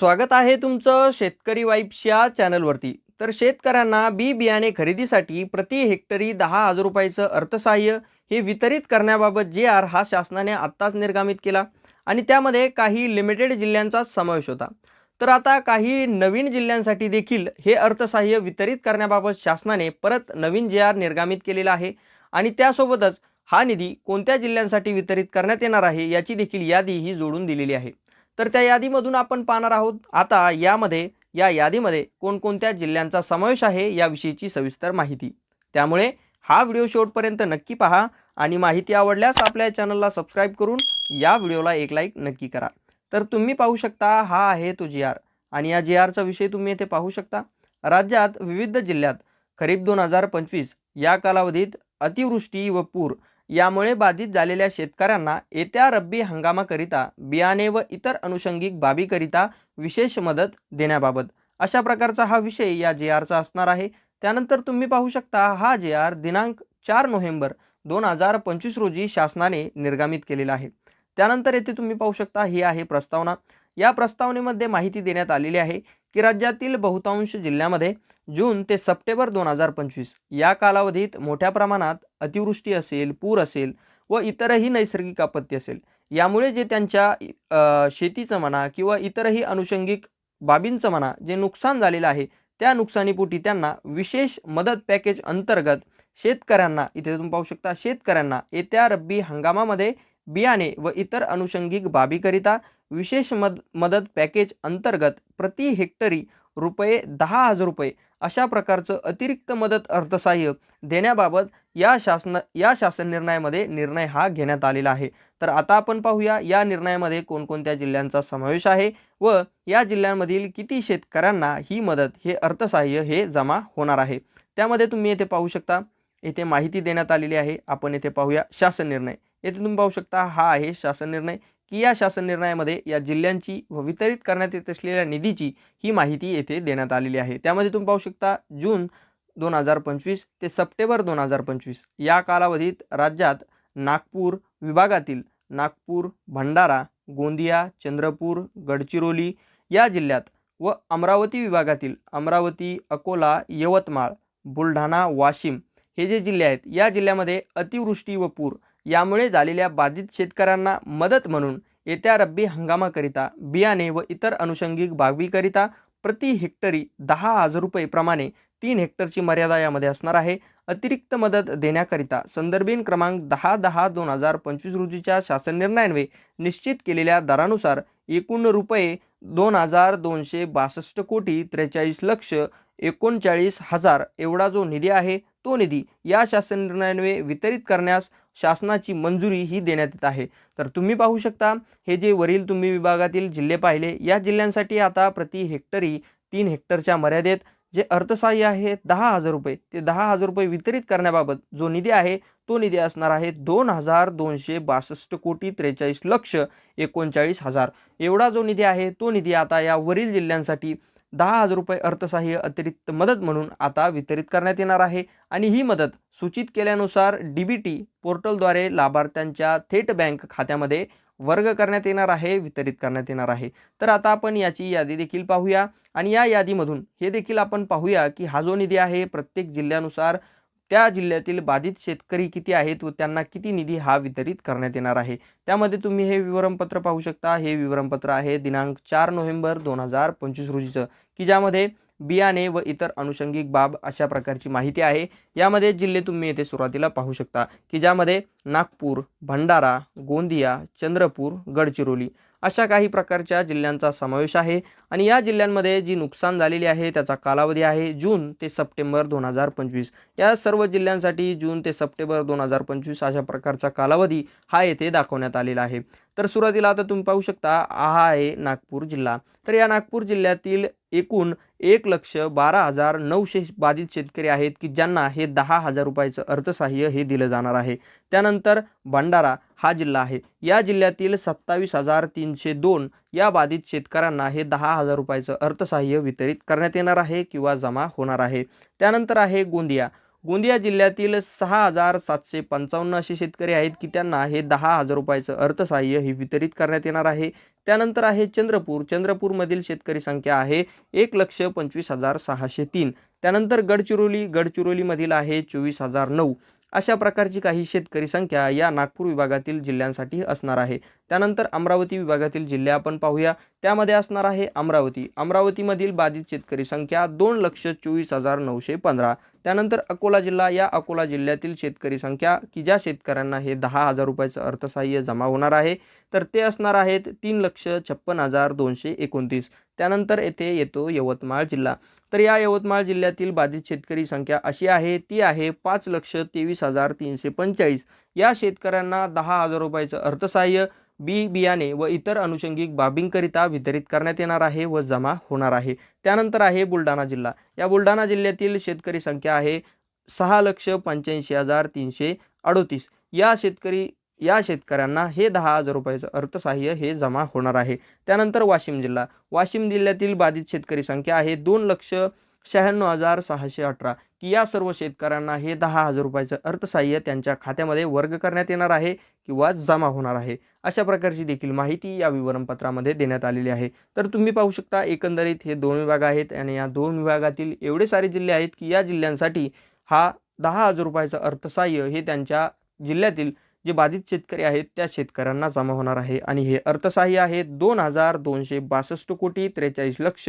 स्वागत आहे तुमचं शेतकरी वाईप्सच्या चॅनलवरती. तर शेतकऱ्यांना बी बियाणे खरेदीसाठी प्रति हेक्टरी दहा हजार रुपयाचं अर्थसहाय्य हे वितरित करण्याबाबत जे आर हा शासनाने आत्ताच निर्गमित केला आणि त्यामध्ये काही लिमिटेड जिल्ह्यांचा समावेश होता. तर आता काही नवीन जिल्ह्यांसाठी देखील हे अर्थसहाय्य वितरित करण्याबाबत शासनाने परत नवीन जे आर निर्गमित केलेला आहे आणि त्यासोबतच हा निधी कोणत्या जिल्ह्यांसाठी वितरित करण्यात येणार आहे याची देखील यादी ही जोडून दिलेली आहे. तर त्या यादीमधून आपण पाहणार आहोत आता यामध्ये या यादीमध्ये कोणकोणत्या जिल्ह्यांचा समावेश आहे याविषयीची सविस्तर माहिती. त्यामुळे हा व्हिडिओ शेवटपर्यंत नक्की पहा आणि माहिती आवडल्यास आपल्या चॅनलला सबस्क्राईब करून या व्हिडिओला एक लाईक नक्की करा. तर तुम्ही पाहू शकता हा आहे तो जी आर आणि या जी आरचा विषय तुम्ही येथे पाहू शकता. राज्यात विविध जिल्ह्यात खरीप दोन हजार पंचवीस या कालावधीत अतिवृष्टी व पूर यामुळे बाधित झालेल्या शेतकऱ्यांना येत्या रब्बी हंगामाकरिता बियाणे व इतर अनुषंगिक बाबीकरिता विशेष मदत देण्याबाबत अशा प्रकारचा हा विषय या जे आरचा असणार आहे. त्यानंतर तुम्ही पाहू शकता हा जे आर दिनांक चार नोव्हेंबर दोन हजार पंचवीस रोजी शासनाने निर्गमित केलेला आहे. त्यानंतर येथे तुम्ही पाहू शकता ही आहे प्रस्तावना. या प्रस्तावनेमध्ये माहिती देण्यात आलेली आहे की राज्यातील बहुतांश जिल्ह्यामध्ये जून ते सप्टेंबर दोन हजार पंचवीस या कालावधीत मोठ्या प्रमाणात अतिवृष्टी असेल पूर असेल व इतरही नैसर्गिक आपत्ती असेल. यामुळे जे त्यांच्या शेतीचं म्हणा किंवा इतरही अनुषंगिक बाबींचं म्हणा जे नुकसान झालेलं आहे त्या नुकसानीपोटी त्यांना विशेष मदत पॅकेज अंतर्गत शेतकऱ्यांना इथे तुम्ही पाहू शकता शेतकऱ्यांना येत्या रब्बी हंगामामध्ये बियाणे व इतर अनुषंगिक बाबीकरिता विशेष मद मदत पॅकेज अंतर्गत प्रति हेक्टरी रुपये दहा हजार रुपये अशा प्रकारचं अतिरिक्त मदत अर्थसहाय्य देण्याबाबत या शासन या शासन निर्णयामध्ये निर्णय हा घेण्यात आलेला आहे. तर आता आपण पाहूया या निर्णयामध्ये कोणकोणत्या जिल्ह्यांचा समावेश आहे व या जिल्ह्यांमधील किती शेतकऱ्यांना ही मदत हे अर्थसहाय्य हे जमा होणार आहे. त्यामध्ये तुम्ही येथे पाहू शकता. येथे माहिती देण्यात आलेली आहे. आपण येथे पाहूया शासन निर्णय. येथे तुम्ही पाहू शकता हा आहे शासन निर्णय. की या शासन निर्णयामध्ये या जिल्ह्यांची व वितरित करण्यात येत असलेल्या निधीची ही माहिती येथे देण्यात आलेली आहे. त्यामध्ये तुम्ही पाहू शकता जून दोन हजार पंचवीस ते सप्टेंबर दोन हजार पंचवीस या कालावधीत राज्यात नागपूर विभागातील नागपूर भंडारा गोंदिया चंद्रपूर गडचिरोली या जिल्ह्यात व अमरावती विभागातील अमरावती अकोला यवतमाळ बुलढाणा वाशिम हे जे जिल्हे आहेत या जिल्ह्यामध्ये अतिवृष्टी व पूर यामुळे झालेल्या बाधित शेतकऱ्यांना मदत म्हणून येत्या रब्बी हंगामाकरिता बियाणे व इतर अनुषंगिक बाबीकरिता प्रति हेक्टरी दहा हजार रुपये प्रमाणे तीन हेक्टरची मर्यादा यामध्ये असणार आहे. अतिरिक्त मदत देण्याकरिता संदर्भीन क्रमांक दहा दहा दोन हजार पंचवीस रोजीच्या शासन निर्णयान्वे निश्चित केलेल्या दरानुसार एकूण रुपये दोन हजार दोनशे बासष्ट कोटी त्रेचाळीस लक्ष एकोणचाळीस हजार एवढा जो निधी आहे तो निधी या शासन निर्णयान्वे वितरित करण्यास शासनाची मंजुरी ही देण्यात येत आहे. तर तुम्ही पाहू शकता हे जे वरील तुम्ही विभागातील जिल्हे पाहिले या जिल्ह्यांसाठी आता प्रति हेक्टरी तीन हेक्टरच्या मर्यादेत जे अर्थसहाय्य आहे दहा हजार रुपये ते दहा हजार रुपये वितरित करण्याबाबत जो निधी आहे तो निधी असणार आहे दोन हजार दोनशे बासष्ट कोटी त्रेचाळीस लक्ष एकोणचाळीस हजार. एवढा जो निधी आहे तो निधी आता या वरील जिल्ह्यांसाठी दहा हजार रुपये अर्थसहाय्य अतिरिक्त मदत म्हणून आता वितरित करण्यात येणार आहे. आणि ही मदत सूचित केल्यानुसार डी बी टी पोर्टलद्वारे लाभार्थ्यांच्या थेट बँक खात्यामध्ये वर्ग करण्यात येणार आहे वितरित करण्यात येणार आहे. तर आता आपण याची यादी देखील पाहूया. आणि या यादीमधून हे देखील आपण पाहूया की हा जो निधी आहे प्रत्येक जिल्ह्यानुसार त्या जिल्ह्यातील बाधित शेतकरी किती आहेत व त्यांना किती निधी हा वितरित करण्यात येणार आहे? त्यामध्ये तुम्ही हे विवरणपत्र पाहू शकता. हे विवरणपत्र आहे दिनांक चार नोव्हेंबर दोन हजार पंचवीस रोजीचं की ज्यामध्ये बियाणे व इतर अनुषंगिक बाब अशा प्रकारची माहिती आहे. यामध्ये जिल्हे तुम्ही येथे सुरुवातीला पाहू शकता की ज्यामध्ये नागपूर भंडारा गोंदिया चंद्रपूर गडचिरोली अशा काही प्रकारच्या जिल्ह्यांचा समावेश आहे. आणि या जिल्ह्यांमध्ये जी नुकसान झालेली आहे त्याचा कालावधी आहे जून ते सप्टेंबर दोन हजार पंचवीस. या सर्व जिल्ह्यांसाठी जून ते सप्टेंबर दोन हजार पंचवीस अशा प्रकारचा कालावधी हा येथे दाखवण्यात आलेला आहे. तर सुरुवातीला आता तुम्ही पाहू शकता हा आहे नागपूर जिल्हा. तर या नागपूर जिल्ह्यातील एकूण एक लक्ष बारा हजार नऊशे बाधित शेतकरी आहेत की ज्यांना हे दहा हजार रुपयाचं अर्थसहाय्य हे दिलं जाणार आहे. त्यानंतर भंडारा हा जिल्हा आहे. या जिल्ह्यातील सत्तावीस हजार तीनशे दोन या बाधित शेतकऱ्यांना हे दहा हजार रुपयाचं अर्थसहाय्य वितरित करण्यात येणार आहे किंवा जमा होणार आहे. त्यानंतर आहे गोंदिया. गोंदिया जिल्ह्यातील सहा हजार सातशे पंचावन्न असे शेतकरी आहेत की त्यांना हे दहा हजार रुपयाचं अर्थसहाय्य हे वितरित करण्यात येणार आहे. त्यानंतर आहे चंद्रपूर. चंद्रपूरमधील शेतकरी संख्या आहे एक लक्ष पंचवीस हजार सहाशे तीन. त्यानंतर गडचिरोली. गडचिरोलीमधील आहे चोवीस हजार नऊ. अशा प्रकारची काही शेतकरी संख्या या नागपूर विभागातील जिल्ह्यांसाठी असणार आहे. त्यानंतर अमरावती विभागातील जिल्हे आपण पाहूया. त्यामध्ये असणार आहे अमरावती. अमरावतीमधील बाधित शेतकरी संख्या दोन लक्ष चोवीस हजार नऊशे पंधरा. त्यानंतर अकोला जिल्हा. या अकोला जिल्ह्यातील शेतकरी संख्या की ज्या शेतकऱ्यांना हे दहा हजार रुपयाचं अर्थसहाय्य जमा होणार आहे तर ते असणार आहेत तीन लक्ष छप्पन हजार दोनशे एकोणतीस. त्यानंतर येथे येतो यवतमाळ जिल्हा. तर या यवतमाळ जिल्ह्यातील बाधित शेतकरी संख्या अशी आहे ती आहे पाच लक्ष तेवीस हजार तीनशे पंचेचाळीस या शेतकऱ्यांना दहा हजार रुपयाचं अर्थसहाय्य बी बियाणे व इतर अनुषंगिक बाबींकरिता वितरित करण्यात येणार आहे व जमा होणार आहे. त्यानंतर आहे बुलढाणा जिल्हा. या बुलढाणा जिल्ह्यातील शेतकरी संख्या आहे सहा लक्ष पंच्याऐंशी हजार तीनशे अडोतीस. या शेतकरी या शेतकऱ्यांना हे दहा हजार रुपयाचं अर्थसहाय्य हे जमा होणार आहे. त्यानंतर वाशिम जिल्हा. वाशिम जिल्ह्यातील बाधित शेतकरी संख्या आहे दोन लक्ष शहाण्णव हजार सहाशे अठरा. की या सर्व शेतकऱ्यांना हे दहा हजार रुपयाचं अर्थसहाय्य त्यांच्या खात्यामध्ये वर्ग करण्यात येणार आहे किंवा जमा होणार आहे. अशा प्रकारची देखील माहिती या विवरणपत्रामध्ये देण्यात आलेली आहे. तर तुम्ही पाहू शकता एकंदरीत हे दोन विभाग आहेत आणि या दोन विभागातील एवढे सारे जिल्हे आहेत की या जिल्ह्यांसाठी हा दहा हजार रुपयाचं अर्थसहाय्य हे त्यांच्या जिल्ह्यातील जे बाधित शेतकरी आहेत त्या शेतकऱ्यांना जमा होणार आहे. आणि हे अर्थसहाय्य आहे दोन हजार दोनशे बासष्ट कोटी त्रेचाळीस लक्ष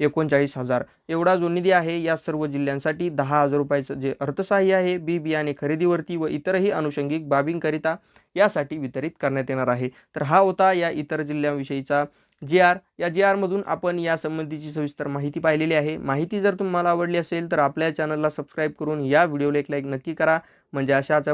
एकोणचाळीस हजार. एवढा जो निधी आहे या सर्व जिल्ह्यांसाठी दहा हजार रुपयाचं जे अर्थसहाय्य आहे बी बियाणे खरेदीवरती व इतरही अनुषंगिक बाबींकरिता यासाठी वितरित करण्यात येणार आहे. तर हा होता या इतर जिल्ह्यांविषयीचा जी आर. या जी आरमधून आपण या संबंधीची सविस्तर माहिती पाहिलेली आहे. माहिती जर तुम्हाला आवडली असेल तर आपल्या चॅनलला सबस्क्राईब करून या व्हिडिओला एक लाईक नक्की करा. म्हणजे अशाच